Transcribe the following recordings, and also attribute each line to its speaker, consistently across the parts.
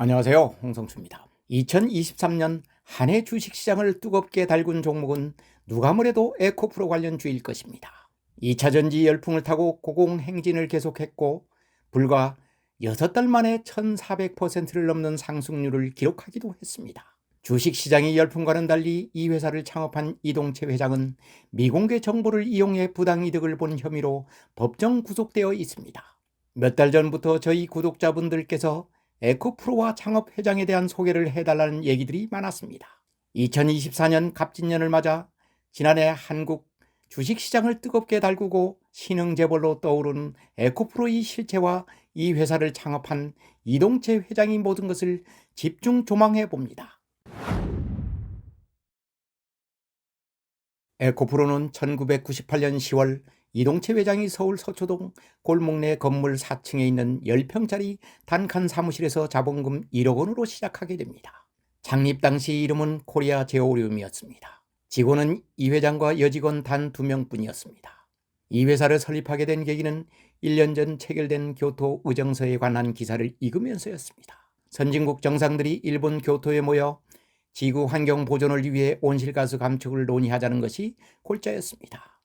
Speaker 1: 안녕하세요. 홍성수입니다. 2023년 한 해 주식시장을 뜨겁게 달군 종목은 누가 뭐래도 에코프로 관련주일 것입니다. 2차 전지 열풍을 타고 고공행진을 계속했고 불과 6달 만에 1400%를 넘는 상승률을 기록하기도 했습니다. 주식시장의 열풍과는 달리 이 회사를 창업한 이동채 회장은 미공개 정보를 이용해 부당이득을 본 혐의로 법정 구속되어 있습니다. 몇 달 전부터 저희 구독자분들께서 에코프로와 창업 회장에 대한 소개를 해달라는 얘기들이 많았습니다. 2024년 갑진년을 맞아 지난해 한국 주식시장을 뜨겁게 달구고 신흥재벌로 떠오르는 에코프로의 실체와 이 회사를 창업한 이동채 회장이 모든 것을 집중 조망해 봅니다. 에코프로는 1998년 10월 이동채 회장이 서울 서초동 골목 내 건물 4층에 있는 10평짜리 단칸 사무실에서 자본금 1억 원으로 시작하게 됩니다. 창립 당시 이름은 코리아 제오리움이었습니다. 직원은 이 회장과 여직원 단 2명뿐이었습니다. 이 회사를 설립하게 된 계기는 1년 전 체결된 교토 의정서에 관한 기사를 읽으면서였습니다. 선진국 정상들이 일본 교토에 모여 지구 환경 보존을 위해 온실가스 감축을 논의하자는 것이 골자였습니다.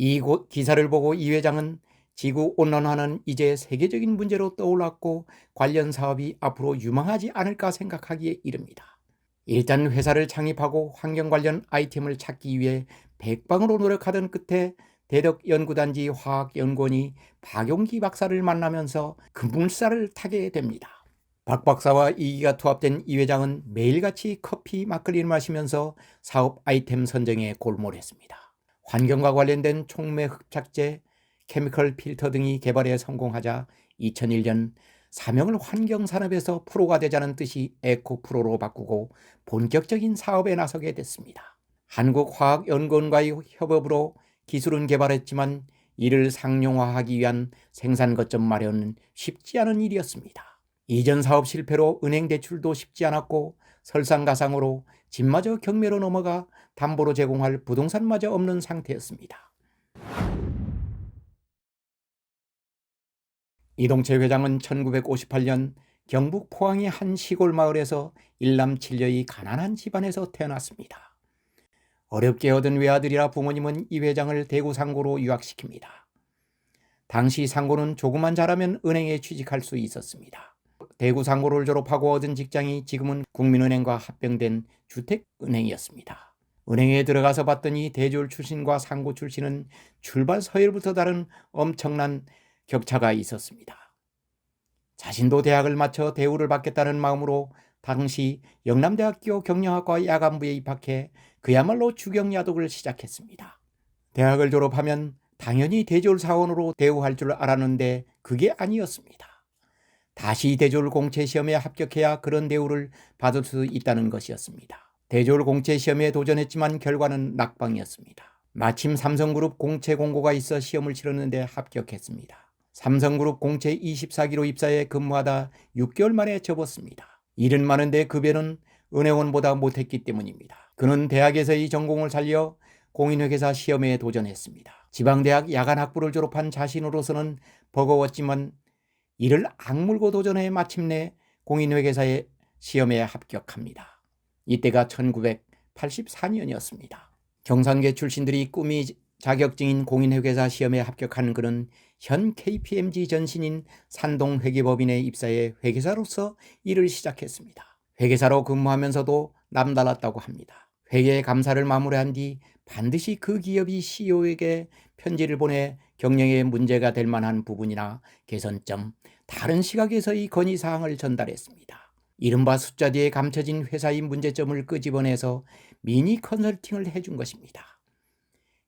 Speaker 1: 이 기사를 보고 이 회장은 지구 온난화는 이제 세계적인 문제로 떠올랐고 관련 사업이 앞으로 유망하지 않을까 생각하기에 이릅니다. 일단 회사를 창립하고 환경 관련 아이템을 찾기 위해 백방으로 노력하던 끝에 대덕 연구단지 화학연구원이 박용기 박사를 만나면서 금물살을 타게 됩니다. 박 박사와 이기가 투합된 이 회장은 매일같이 커피 막걸리를 마시면서 사업 아이템 선정에 골몰했습니다. 환경과 관련된 촉매 흡착제, 케미컬 필터 등이 개발에 성공하자 2001년 사명을 환경 산업에서 프로가 되자는 뜻이 에코 프로로 바꾸고 본격적인 사업에 나서게 됐습니다. 한국화학연구원과의 협업으로 기술은 개발했지만 이를 상용화하기 위한 생산 거점 마련은 쉽지 않은 일이었습니다. 이전 사업 실패로 은행 대출도 쉽지 않았고 설상가상으로 집마저 경매로 넘어가 담보로 제공할 부동산마저 없는 상태였습니다. 이동채 회장은 1958년 경북 포항의 한 시골 마을에서 일남 칠녀의 가난한 집안에서 태어났습니다. 어렵게 얻은 외아들이라 부모님은 이 회장을 대구 상고로 유학시킵니다. 당시 상고는 조금만 잘하면 은행에 취직할 수 있었습니다. 대구 상고를 졸업하고 얻은 직장이 지금은 국민은행과 합병된 주택은행이었습니다. 은행에 들어가서 봤더니 대졸 출신과 상고 출신은 출발 서열부터 다른 엄청난 격차가 있었습니다. 자신도 대학을 마쳐 대우를 받겠다는 마음으로 당시 영남대학교 경영학과 야간부에 입학해 그야말로 주경야독을 시작했습니다. 대학을 졸업하면 당연히 대졸 사원으로 대우할 줄 알았는데 그게 아니었습니다. 다시 대졸 공채 시험에 합격해야 그런 대우를 받을 수 있다는 것이었습니다. 대졸 공채 시험에 도전했지만 결과는 낙방이었습니다. 마침 삼성그룹 공채 공고가 있어 시험을 치렀는데 합격했습니다. 삼성그룹 공채 24기로 입사해 근무하다 6개월 만에 접었습니다. 일은 많은데 급여는 은행원보다 못했기 때문입니다. 그는 대학에서의 전공을 살려 공인회계사 시험에 도전했습니다. 지방대학 야간학부를 졸업한 자신으로서는 버거웠지만 이를 악물고 도전해 마침내 공인회계사의 시험에 합격합니다. 이때가 1984년이었습니다. 경상계 출신들이 꿈이 자격증인 공인회계사 시험에 합격한 그는 현 KPMG 전신인 산동회계법인에 입사해 회계사로서 일을 시작했습니다. 회계사로 근무하면서도 남달랐다고 합니다. 회계 감사를 마무리한 뒤 반드시 그 기업이 CEO에게 편지를 보내 경영에 문제가 될 만한 부분이나 개선점, 다른 시각에서의 건의사항을 전달했습니다. 이른바 숫자 뒤에 감춰진 회사의 문제점을 끄집어내서 미니 컨설팅을 해준 것입니다.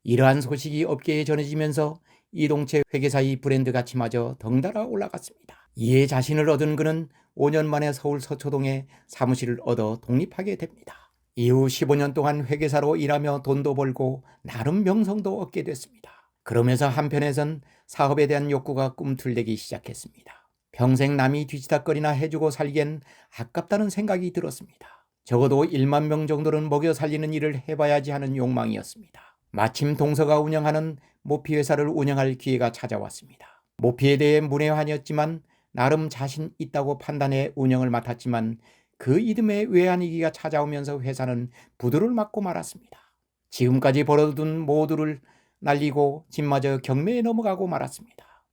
Speaker 1: 이러한 소식이 업계에 전해지면서 이동채 회계사의 브랜드 가치마저 덩달아 올라갔습니다. 이에 자신을 얻은 그는 5년 만에 서울 서초동에 사무실을 얻어 독립하게 됩니다. 이후 15년 동안 회계사로 일하며 돈도 벌고 나름 명성도 얻게 됐습니다. 그러면서 한편에선 사업에 대한 욕구가 꿈틀대기 시작했습니다. 평생 남이 뒤지다거리나 해주고 살기엔 아깝다는 생각이 들었습니다. 적어도 1만 명 정도는 먹여 살리는 일을 해봐야지 하는 욕망이었습니다. 마침 동서가 운영하는 모피 회사를 운영할 기회가 찾아왔습니다. 모피에 대해 문외한이었지만 나름 자신 있다고 판단해 운영을 맡았지만 그 이듬해 외환위기가 찾아오면서 회사는 부도를 맞고 말았습니다. 지금까지 벌어둔 모두를 날리고 집마저 경매에 넘어가고 말았습니다.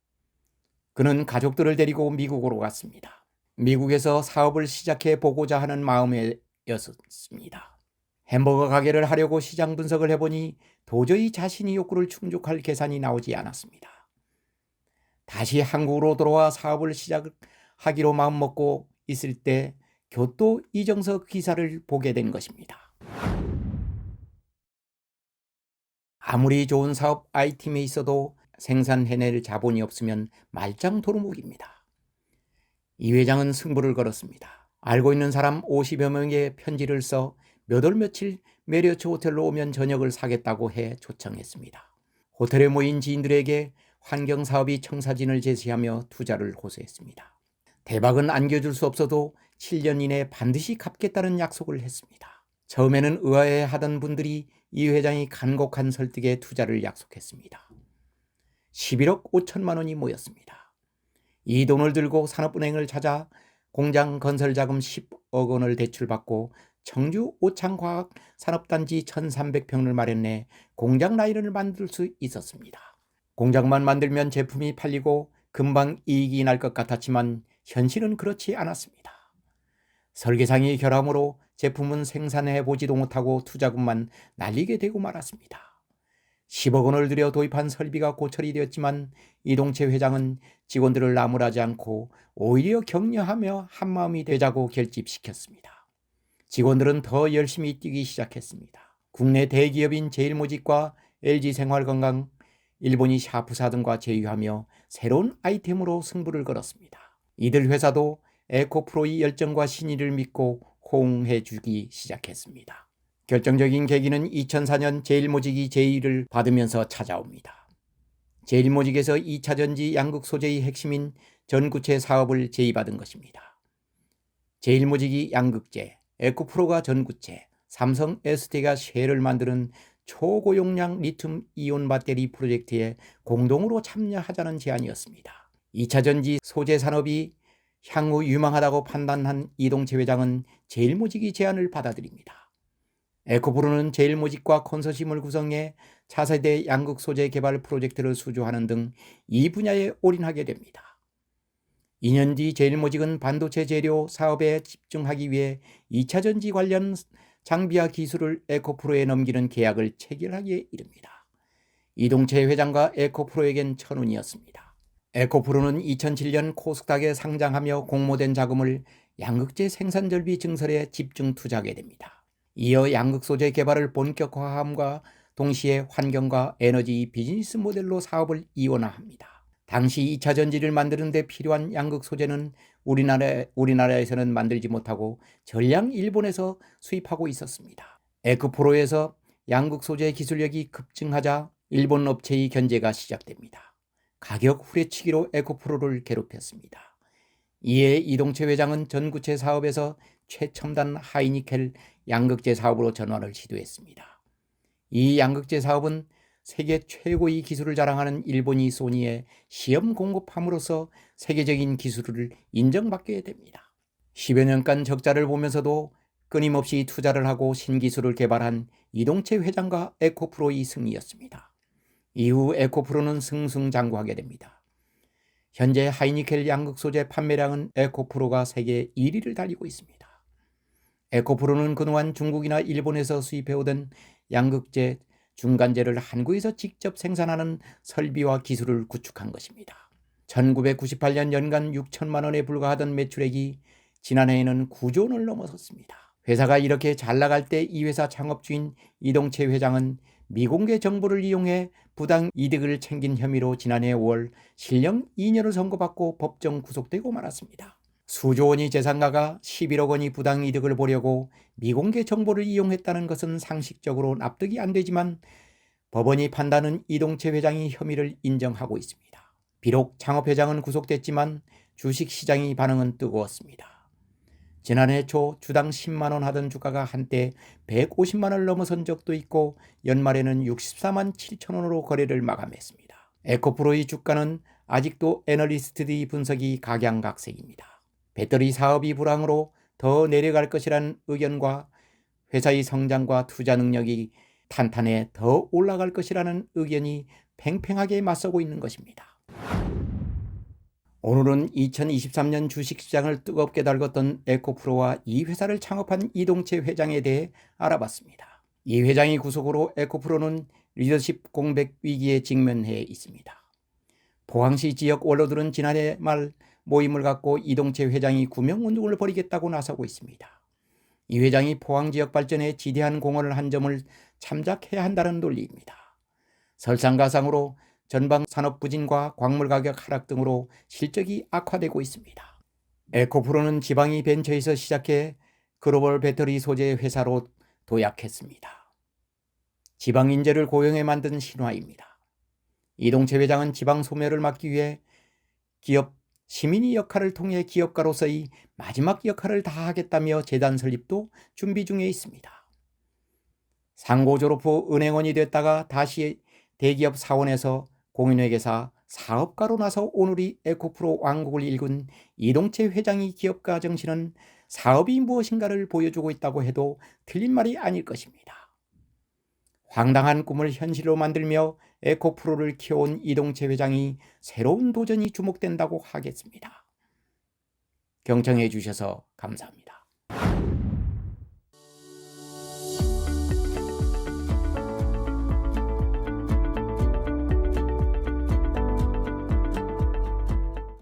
Speaker 1: 그는 가족들을 데리고 미국으로 갔습니다. 미국에서 사업을 시작해 보고자 하는 마음이었습니다. 햄버거 가게를 하려고 시장 분석을 해보니 도저히 자신이 욕구를 충족할 계산이 나오지 않았습니다. 다시 한국으로 돌아와 사업을 시작하기로 마음먹고 있을 때 교토 이정석 기사를 보게 된 것입니다. 아무리 좋은 사업 아이템에 있어도 생산해낼 자본이 없으면 말짱 도루묵입니다. 이 회장은 승부를 걸었습니다. 알고 있는 사람 50여 명의 편지를 써 몇 월 며칠 메리어츠 호텔로 오면 저녁을 사겠다고 해 초청했습니다. 호텔에 모인 지인들에게 환경 사업이 청사진을 제시하며 투자를 호소했습니다. 대박은 안겨줄 수 없어도 7년 이내 반드시 갚겠다는 약속을 했습니다. 처음에는 의아해 하던 분들이 이 회장이 간곡한 설득에 투자를 약속했습니다. 11억 5천만 원이 모였습니다. 이 돈을 들고 산업은행을 찾아 공장 건설 자금 10억 원을 대출받고 청주 오창과학 산업단지 1,300평을 마련해 공장 라인을 만들 수 있었습니다. 공장만 만들면 제품이 팔리고 금방 이익이 날 것 같았지만 현실은 그렇지 않았습니다. 설계상이 결함으로 제품은 생산해 보지도 못하고 투자금만 날리게 되고 말았습니다. 10억 원을 들여 도입한 설비가 고철이 되었지만 이동채 회장은 직원들을 나무라지 않고 오히려 격려하며 한마음이 되자고 결집시켰습니다. 직원들은 더 열심히 뛰기 시작했습니다. 국내 대기업인 제일모직과 LG생활건강, 일본이 샤프사 등과 제휴하며 새로운 아이템으로 승부를 걸었습니다. 이들 회사도 에코프로의 열정과 신의를 믿고 호응해 주기 시작했습니다. 결정적인 계기는 2004년 제일모직이 제의를 받으면서 찾아옵니다. 제일모직에서 2차 전지 양극 소재의 핵심인 전구체 사업을 제의받은 것입니다. 제일모직이 양극재, 에코프로가 전구체, 삼성 ST가 쉐를 만드는 초고용량 리튬 이온 배터리 프로젝트에 공동으로 참여하자는 제안이었습니다. 2차 전지 소재 산업이 향후 유망하다고 판단한 이동채 회장은 제일모직이 제안을 받아들입니다. 에코프로는 제일모직과 컨소시엄을 구성해 차세대 양극 소재 개발 프로젝트를 수주하는 등 이 분야에 올인하게 됩니다. 2년 뒤 제일모직은 반도체 재료 사업에 집중하기 위해 2차 전지 관련 장비와 기술을 에코프로에 넘기는 계약을 체결하기에 이릅니다. 이동채 회장과 에코프로에겐 천운이었습니다. 에코프로는 2007년 코스닥에 상장하며 공모된 자금을 양극재 생산 절비 증설에 집중 투자하게 됩니다. 이어 양극 소재 개발을 본격화함과 동시에 환경과 에너지 비즈니스 모델로 사업을 이원화합니다. 당시 2차 전지를 만드는 데 필요한 양극 소재는 우리나라, 우리나라에서는 만들지 못하고 전량 일본에서 수입하고 있었습니다. 에코프로에서 양극 소재 기술력이 급증하자 일본 업체의 견제가 시작됩니다. 가격 후레치기로 에코프로를 괴롭혔습니다. 이에 이동채 회장은 전구체 사업에서 최첨단 하이니켈 양극재 사업으로 전환을 시도했습니다. 이 양극재 사업은 세계 최고의 기술을 자랑하는 일본이 소니에 시험 공급함으로써 세계적인 기술을 인정받게 됩니다. 10여 년간 적자를 보면서도 끊임없이 투자를 하고 신기술을 개발한 이동채 회장과 에코프로의 승리였습니다. 이후 에코프로는 승승장구하게 됩니다. 현재 하이니켈 양극 소재 판매량은 에코프로가 세계 1위를 달리고 있습니다. 에코프로는 그동안 중국이나 일본에서 수입해오던 양극재, 중간재를 한국에서 직접 생산하는 설비와 기술을 구축한 것입니다. 1998년 연간 6천만 원에 불과하던 매출액이 지난해에는 9조 원을 넘어섰습니다. 회사가 이렇게 잘 나갈 때 이 회사 창업주인 이동채 회장은 미공개 정보를 이용해 부당 이득을 챙긴 혐의로 지난해 5월 실형 2년을 선고받고 법정 구속되고 말았습니다. 수조 원이 재산가가 11억 원이 부당 이득을 보려고 미공개 정보를 이용했다는 것은 상식적으로 납득이 안 되지만 법원이 판단은 이동채 회장이 혐의를 인정하고 있습니다. 비록 창업 회장은 구속됐지만 주식시장의 반응은 뜨거웠습니다. 지난해 초 주당 10만 원 하던 주가가 한때 150만 원을 넘어선 적도 있고 연말에는 64만 7천 원으로 거래를 마감했습니다. 에코프로의 주가는 아직도 애널리스트들의 분석이 각양각색입니다. 배터리 사업이 불황으로 더 내려갈 것이라는 의견과 회사의 성장과 투자 능력이 탄탄해 더 올라갈 것이라는 의견이 팽팽하게 맞서고 있는 것입니다. 오늘은 2023년 주식시장을 뜨겁게 달궜던 에코프로와 이 회사를 창업한 이동채 회장에 대해 알아봤습니다. 이 회장의 구속으로 에코프로는 리더십 공백 위기에 직면해 있습니다. 포항시 지역 원로들은 지난해 말 모임을 갖고 이동채 회장이 구명운동을 벌이겠다고 나서고 있습니다. 이 회장이 포항 지역 발전에 지대한 공헌을 한 점을 참작해야 한다는 논리입니다. 설상가상으로 전방 산업 부진과 광물 가격 하락 등으로 실적이 악화되고 있습니다. 에코프로는 지방이 벤처에서 시작해 글로벌 배터리 소재 회사로 도약했습니다. 지방 인재를 고용해 만든 신화입니다. 이동채 회장은 지방 소멸을 막기 위해 기업 시민이 역할을 통해 기업가로서의 마지막 역할을 다하겠다며 재단 설립도 준비 중에 있습니다. 상고 졸업 후 은행원이 됐다가 다시 대기업 사원에서 공인회계사 사업가로 나서 오늘이 에코프로 왕국을 일군 이동채 회장의 기업가 정신은 사업이 무엇인가를 보여주고 있다고 해도 틀린 말이 아닐 것입니다. 황당한 꿈을 현실로 만들며 에코프로를 키워온 이동채 회장이 새로운 도전이 주목된다고 하겠습니다. 경청해 주셔서 감사합니다.